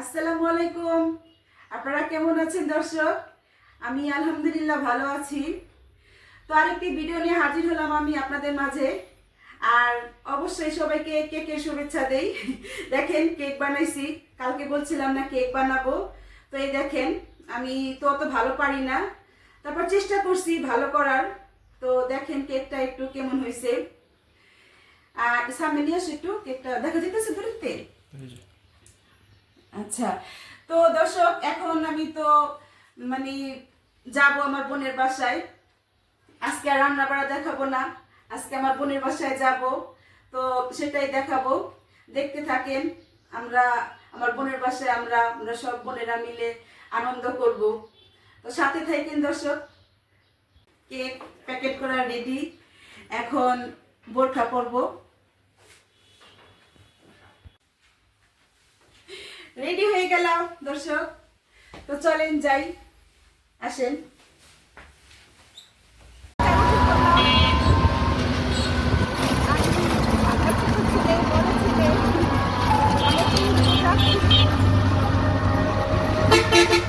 আসসালামু আলাইকুম। আপনারা কেমন আছেন দর্শক? আমি আলহামদুলিল্লাহ ভালো আছি। তো আরেকটি ভিডিও নিয়ে হাজির হলাম আমি আপনাদের মাঝে। আর অবশ্যই সবাইকে কেকের শুভেচ্ছা দেই। দেখেন কেক বানাইছি। কালকে বলছিলাম না কেক বানাবো। তো এই দেখেন, আমি তো অত ভালো পারি না। তারপর চেষ্টা করছি ভালো করার। তো দেখেন কেকটা একটু কেমন হয়েছে আর সামনে নিয়ে আসো একটু কেকটা। দেখা যেতেছে দূরত্বে আচ্ছা তো দর্শক, এখন আমি তো মানে যাব আমার বোনের বাসায়। আজকে আর রান্না বাড়া দেখাবো না, আজকে আমার বোনের বাসায় যাব। তো সেটাই দেখাবো। দেখতে থাকেন, আমরা, আমার বোনের বাসায় আমরা আমরা সব বোনেরা মিলে আনন্দ করব। তো সাথে থাকেন দর্শক, কেক প্যাকেট করা রেডি। এখন বোরখা পরবো। রেডি হয়ে গেলাম দর্শক। তো চলেন যাই আসেন। উঠে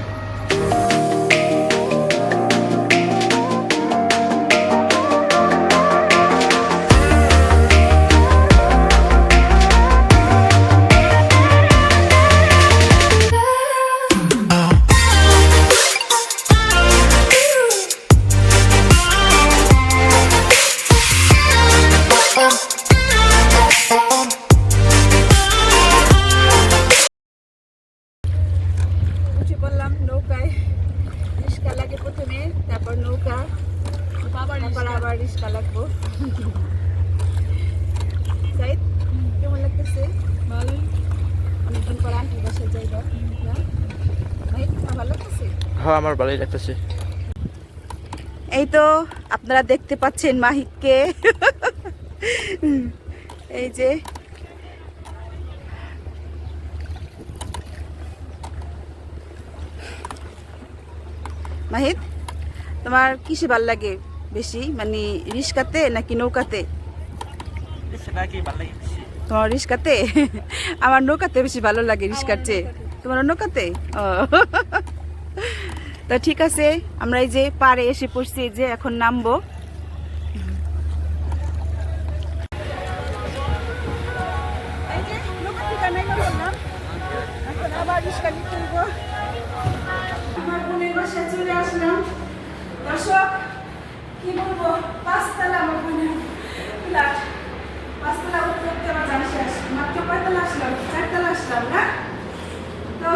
লাগবো। সাইদ কেমন লাগতেছে? ভালোই অনেকদিন পর আন্টির বাসায় ভাই ভালো লাগতেছে? হ্যাঁ আমার ভালোই লাগতেছে। এই তো আপনারা দেখতে পাচ্ছেন মাহিককে। এই যে। মাহিত তোমার কিসে ভালো লাগে? বেশি মানে রিস্কাতে নাকি নৌকাতে? তোমার রিস্কাতে? আমার নৌকাতে বেশি ভালো লাগে রিস্কার চেয়ে। তোমার নৌকাতে? তো ঠিক আছে, আমরা এই যে পাড়ে এসে পড়ছি যে এখন নামবো। আমার কি বলব? পাঁচতলা আমার বোনের ফ্ল্যাট পাঁচতলা উঠতে আমার জানা শেষ। মাত্র কয়তলা আসলাম? চারতলা আসলাম, না? তো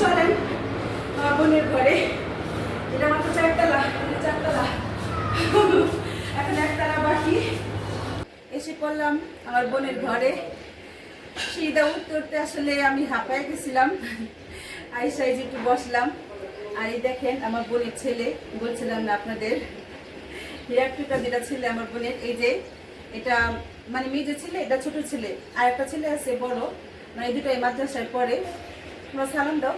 চলেন বোনের ঘরে। এটা মাত্র চারতলা চারতলা। এখন একতলা বাকি। এসে পড়লাম আমার বোনের ঘরে। সিঁড়িটা উঠতে উঠতে আসলে আমি হাঁপায় গেছিলাম। আইসাই যে একটু বসলাম। আর এই দেখেন আমার বোনের ছেলে বলছিলাম না আপনাদের হিরাক্রিকা যেটা ছেলে আমার বোনের এই যে এটা মানে মেয়ে যে ছেলে এটা ছোট ছেলে আর একটা ছেলে আছে বড় মানে এই দুটোই মাদ্রাসায় পড়ে তোমরা সালাম দাও।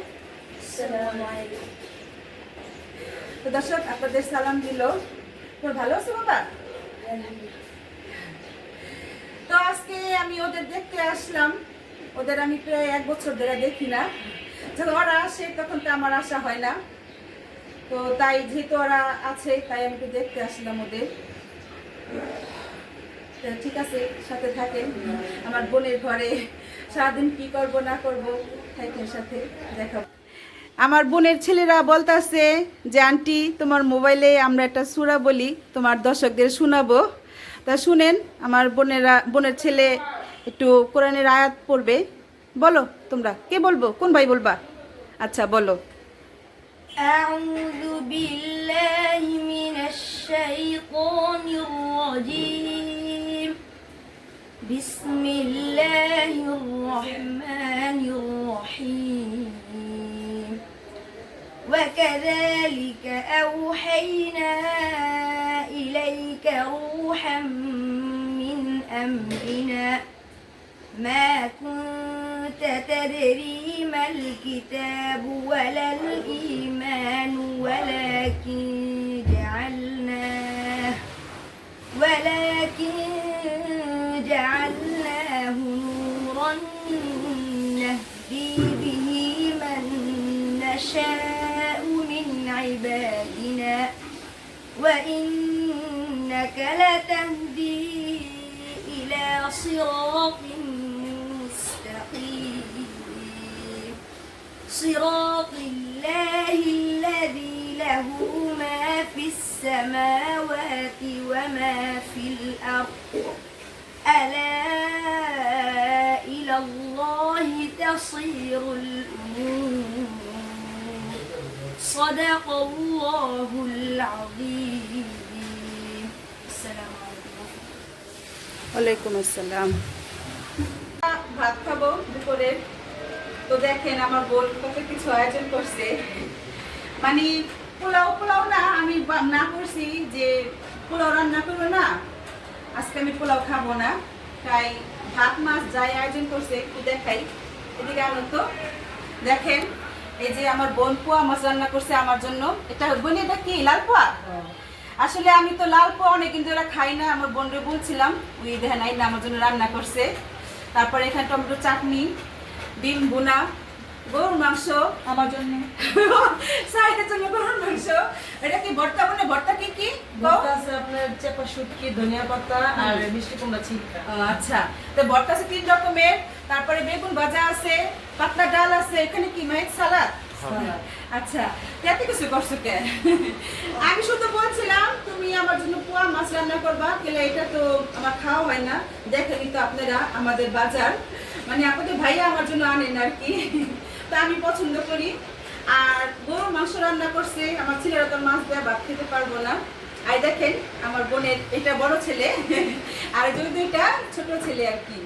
তো দর্শক আপনাদের সালাম দিল। তোর ভালো আছে বাবা? তো আজকে আমি ওদের দেখতে আসলাম। ওদের আমি প্রায় এক বছর ধরে দেখি না। ওরা আসে, তখন তো আমার আসা হয় না। তো তাই যেহেতু ওরা আছে, তাই আমি একটু দেখতে আসলাম ওদের। ঠিক আছে, সাথে থাকেন। আমার বোনের ঘরে সারাদিন কি করব, না করব, থাকেন সাথে দেখাবো আমার বোনের ছেলেরা বলতাছে যে, আন্টি, তোমার মোবাইলে আমরা একটা সুরা বলি, তোমার দর্শকদের শোনাবো। তা শুনেন, আমার বোনেরা, বোনের ছেলে একটু কোরআনের আয়াত পড়বে। বলো তোমরা কে বলবো কোন ভাই বলবা আচ্ছা বলো أعوذ بالله من الشيطان الرجيم بسم الله الرحمن الرحيم وكذلك أوحينا إليك روحا من أمرنا ما كنت تدري ما الكتاب ولا الإيمان ولكن جعلناه ولكن جعلناه نورا نهدي به من نشاء من عبادنا وإنك لتهدي إلى صراط صراط الله الذي له ما في السماوات وما في الأرض ألا إلى الله تصير الأمور صدق الله العظيم السلام عليكم ওয়ালাইকুম আসসালাম ভাত খাবো দুপুরে তো দেখেন আমার বোন কত কিছু আয়োজন করছে। মানে পোলাও পোলাও না, আমি না করছি যে পোলাও রান্না করব না, আজকে আমি পোলাও খাব না। তাই ভাত, মাছ যাই আয়োজন করছে, একটু দেখাই। এদিকে আনন্দ দেখেন, এই যে আমার বোন পোয়া মাছ রান্না করছে আমার জন্য। এটা বোন এটা কি, লাল পোয়া? আসলে আমি তো লাল পোয়া অনেক কিন্তু ধরে খাই না, আমার বোনরে বলছিলাম, ওই দেখেন আমার জন্য রান্না করছে। তারপরে এখানে টমেটো চাটনি ডিম বোনা গরুর মাংস। আমার জন্য। সাইডের জন্য গরুর মাংস। এটা কি ভর্তা মানে ভর্তা কি কি? ভর্তা আছে আপনার চেপা শুটকি ধনিয়া পাতা আর মিষ্টি কুমড়া ছিটকা। আচ্ছা। তো ভর্তা আছে তিন রকমের। তারপরে বেগুন ভাজা আছে পাতলা ডাল আছে। এখানে কি মাইক সালাদ। আচ্ছা এত কিছু করছ কে আমি শুধু বলছিলাম, তুমি আমার জন্য পোয়া মাছ রান্না করবা, কেলে এটা তো আমার খাওয়া হয় না। দেখেনি তো আপনারা, আমাদের বাজার। মানে আপনাদের ভাইয়া আমার জন্য আনেন আর কি। তো আমি পছন্দ করি। আর গরুর মাংস রান্না করছে, আমার ছেলেরা তো মাছ দেওয়া ভাত খেতে পারব না। আর দেখেন, আমার বোনের এটা বড় ছেলে, আর যদি দুইটা ছোট ছেলে আর কি।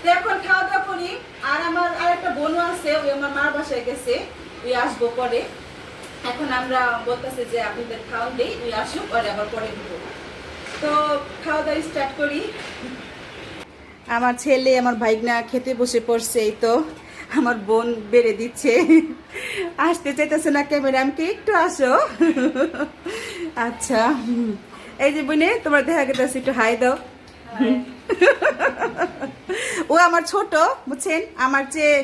তো এখন খাওয়া দাওয়া করি। আর আমার আর একটা বোনও আছে ওই আমার মার বাসায় গেছে। ওই আসব পরে। এখন আমরা বলতেছে যে আপনাদের খাওয়ান দেই ওই আসুক পরে আবার পরে দিব। তো খাওয়া দাওয়া স্টার্ট করি। আমার ছেলে আমার ভাইগনা খেতে বসে পড়ছে এই তো। আমার বোন বেড়ে দিচ্ছে। আসতে চাইতেছে না ক্যামেরা আমাকে একটু আসো? আচ্ছা এই যে বোনে তোমার দেখা গেছে একটু হাই দাও। ও আমার ছোট বুঝছেন? আমার চেয়ে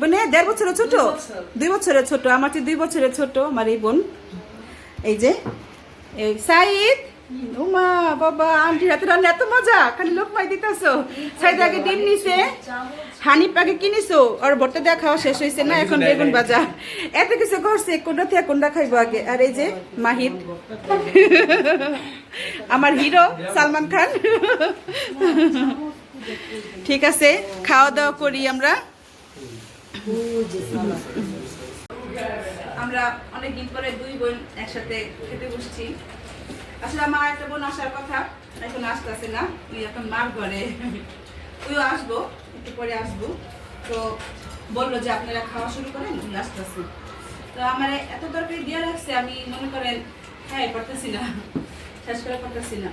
বোনে দেড় বছরের ছোট। দুই বছর। দুই বছরের ছোট আমার চেয়ে দুই বছরের ছোট আমার এই বোন। এই যে এই সাইদ। উমা বাবা আন্টি রাতে রান্না এত মজা খালি লোক মাই দিতেছো। সাইদ আগে ডিম নিছে হানি পাকে কিনিছো আর ভর্তা দেওয়া খাওয়া শেষ হয়েছে না এখন বেগুন বাজা এত কিছু করছে কোনটা থেকে কোনটা খাইবো আগে? আর এই যে মাহিদ আমার হিরো সালমান খান। ঠিক আছে খাওয়া দাওয়া করি আমরা। আমরা অনেকদিন পরে দুই বোন একসাথে খেতে বসছি। আসলে আমার একটা বোন আসার কথা, এখন আসতেছে না তুই এখন মার ঘরে। তুইও আসব, একটু পরে আসব। তো বলল যে আপনারা খাওয়া শুরু করেন তুই আসতেছে তো আমার এত তরকারি দিয়ে রাখছে আমি মনে করেন হ্যাঁ পারতেছি না, শেষ করে পারতেছি না।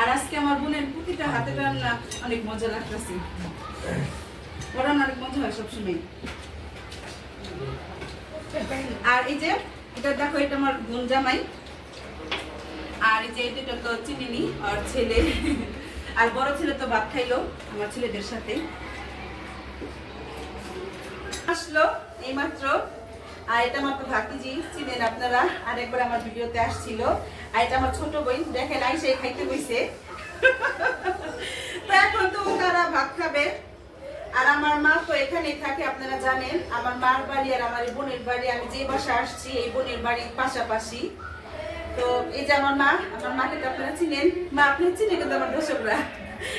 আর আজকে আমার বোনের প্রতিটা হাতে রান্না অনেক মজা লাগতেছে। ওরা অনেক মজা হয় সবসময় আর এই যে, এটা দেখো, এটা আমার আর এই যে এটা তো চিনিনি, আর ছেলে। আর বড় ছেলে তো ভাত খাইলো, আমার ছেলেদের সাথে। আসলো আর এটা আমার ভাতিজি, চিনেন আপনারা? আর একবার আমার ভিডিওতে আসছিল। আর এটা আমার ছোট বোন, দেখেন, আইসে খাইতে বইছে। তো এখন তো তারা ভাত খাবে। আর আমার মা তো এখানেই থাকে আপনারা জানেন। আমার মার বাড়ি আর আমার বোনের বাড়ি আমি যে বাসা আসছি এই বোনের বাড়ির পাশাপাশি। তো এই যে আমার মা আমার মাকে তো আপনারা চিনেন। মা আপনি চিনেন কিন্তু আমার দর্শকরা।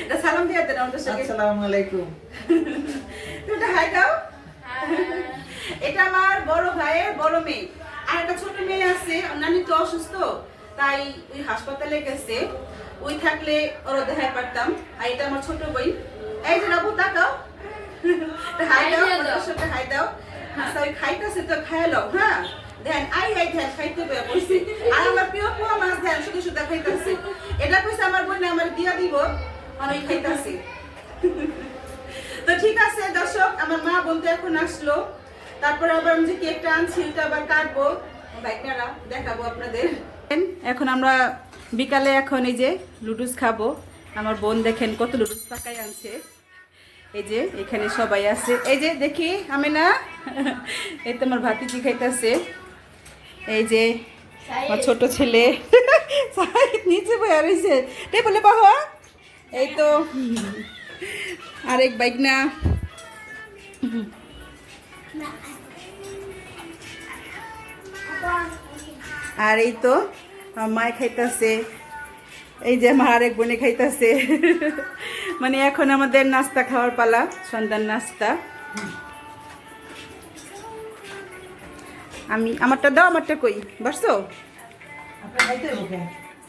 এটা সালাম দিয়ে দেন আমার দর্শকের আসসালামু আলাইকুম। তুমি একটা হাই দাও। এটা আমার বড় ভাইয়ের বড় মেয়ে। আর একটা ছোট মেয়ে আছে নানি তো অসুস্থ তাই ওই হাসপাতালে গেছে। ওই থাকলে ওরা দেখায় পারতাম। আর এটা আমার ছোট বই। এই যে রাবু তাকাও। হাই দাও আমার দর্শককে হাই দাও। আচ্ছা ওই খাইতেছে তো খাইলো হ্যাঁ? দেন আই আই ধ্যান খাইতে বয়ে বসে আর আমার প্রিয় পোয়া মাছ ধ্যান শুধু শুধু খাইতেছে। এটা কইছে আমার বোন আমার দিয়া দিব। আর ওই খাইতেছে। তো ঠিক আছে দর্শক আমার মা বলতে এখন আসলো। তারপরে আবার আমি যে কেকটা আনছি ওটা আবার কাটবো। বাইকনারা দেখাবো আপনাদের। এখন আমরা বিকালে এখন এই যে লুডুস খাব। আমার বোন দেখেন কত লুডুস পাকাই আনছে। এই যে এখানে সবাই আছে। এই যে দেখি আমি না এই তো আমার ভাতিজি খাইতেছে? এই যে আমার ছোট ছেলে। নিচে বয়ে রয়েছে টেবলে বাহ এই তো আরেক বাইক না আর এই তো মায় খাইতেছে। এই যে আমার আরেক বোনে খাইতেছে। মানে এখন আমাদের নাস্তা খাওয়ার পালা সন্ধ্যার নাস্তা। আমি আমারটা দাও আমারটা কই? বসছো আপনার খাইতে হবে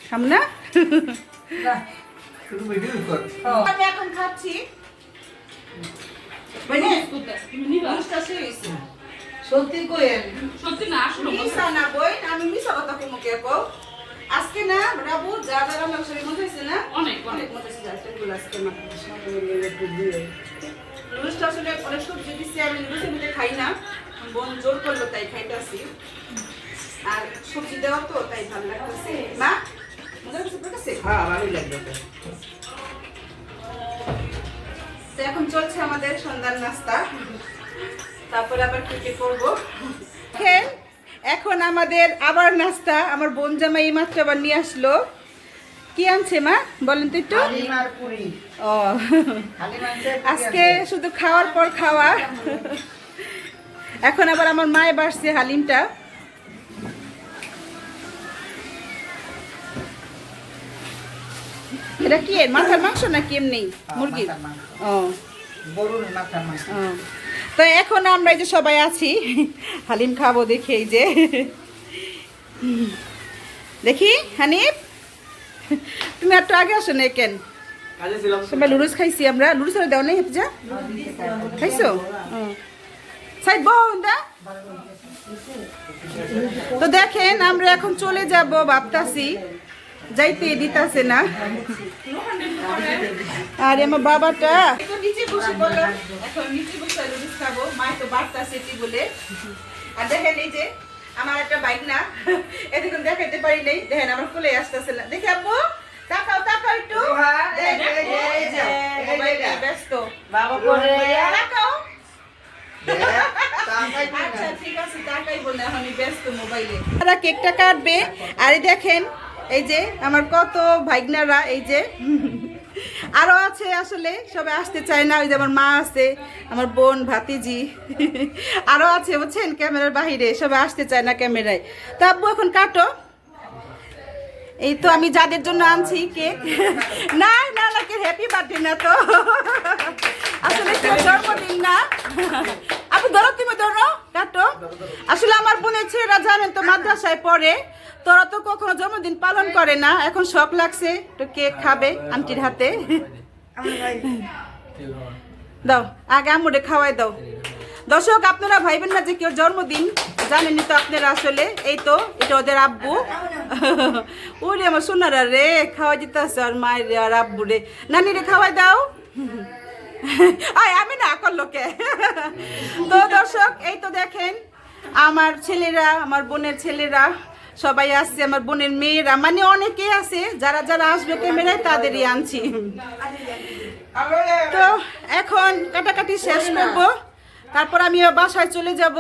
খাম না না আমি এখন খাচ্ছি। মানে মানুষটা সত্যি কোয়েল মিশা না বই আমি মিশা কথা কোনো কে আজকে না রাবু যা যা রান্না করছে মজা হয়েছে না? অনেক অনেক। মজা হয়েছে টেবিল আজকে নুডলসটা আসলে অনেক সবজি দিচ্ছে আমি নুডলস এমনিতে খাই না। বোন জোর করল তাই খাইতেছি আর সবজি দেওয়া তো তাই ভালো লাগতেছে। মা মজা হচ্ছে তোর কাছে? হ্যাঁ ভালোই লাগবে তো। এখন চলছে আমাদের সন্ধ্যার নাস্তা। তারপরে আবার কি কি করব? দেখেন, এখন আমাদের আবার নাস্তা। আমার বোন জামাই এই মাত্র আবার নিয়ে আসলো। কি আনছে মা? বলেন তো একটু। ও। আজকে শুধু খাওয়ার পর খাওয়া। এখন আবার আমার মায়ে বাড়ছে হালিমটা। এটা কি মাথার মাংস নাকি এমনি? মুরগির? ও। গরুর মাথার মাংস। ও। তো এখন আমরা এই যে সবাই আছি হালিম খাব দেখি এই যে। দেখি হানিফ? তুমি একটু আগে আসো না কেন সবাই লুডুস খাইছি আমরা। লুডুস দেওয়া নেই হেপজা খাইছো? সাইড বোন দা। তো দেখেন আমরা এখন চলে যাব ভাবতাছি। যাইতে দিতাছে না। আর আমার বাবাটা। নিচে বসে এখন নিচে বসে খাব মাই তো বাড়তাছে এটি বলে। আর দেখেন এই যে আমার একটা বাইক না এদিকে দেখাইতে পারি নাই। দেখেন আমার কোলে আসতেছে না। দেখে আব্বু তাকাও তাকাও একটু। হ্যাঁ। ব্যস্ত। বাবা তাকাও। আচ্ছা তারা কেকটা কাটবে। আর দেখেন এই যে আমার কত ভাইগনারা এই যে। আরও আছে আসলে, সবাই আসতে চায় না, ওই যে আমার মা আছে, আমার বোন ভাতিজি, আরও আছে, বুঝছেন, ক্যামেরার বাহিরে, সবাই আসতে চায় না ক্যামেরায়। তো আব্বু, এখন কাটো। এই তো আমি যাদের জন্য আনছি কেক। না না না কে হ্যাপি বার্থডে না তো। আসলে জন্মদিন না। আপু ধরো, তুমি ধরো। কাটো আসলে আমার বোনের ছেলেরা জানেন তো, মাদ্রাসায় পড়ে। তোরা তো কখনো জন্মদিন পালন করে না। এখন শখ লাগছে, তো কেক খাবে আন্টির হাতে? দাও, আগে আমুরে খাওয়াই দাও। দর্শক, আপনারা ভাইবেন না যে কেউ জন্মদিন জানেনই তো আপনারা আসলে? এই তো, এটা ওদের আব্বু। ওরে আমার সোনারা রে খাওয়া দিতেছে আর মায়ের রে আর আব্বু রে। নানি রে খাওয়াই দাও। আয়, আমি না করল লোকে। তো দর্শক, এই তো দেখেন, আমার ছেলেরা, আমার বোনের ছেলেরা, সবাই আসছে, আমার বোনের মেয়েরা মানে অনেকে আছে, যারা যারা আসবে ক্যামেরায়, তাদেরই আনছি। তো এখন কাটাকাটি শেষ করব। তারপর আমি বাসায় চলে যাব।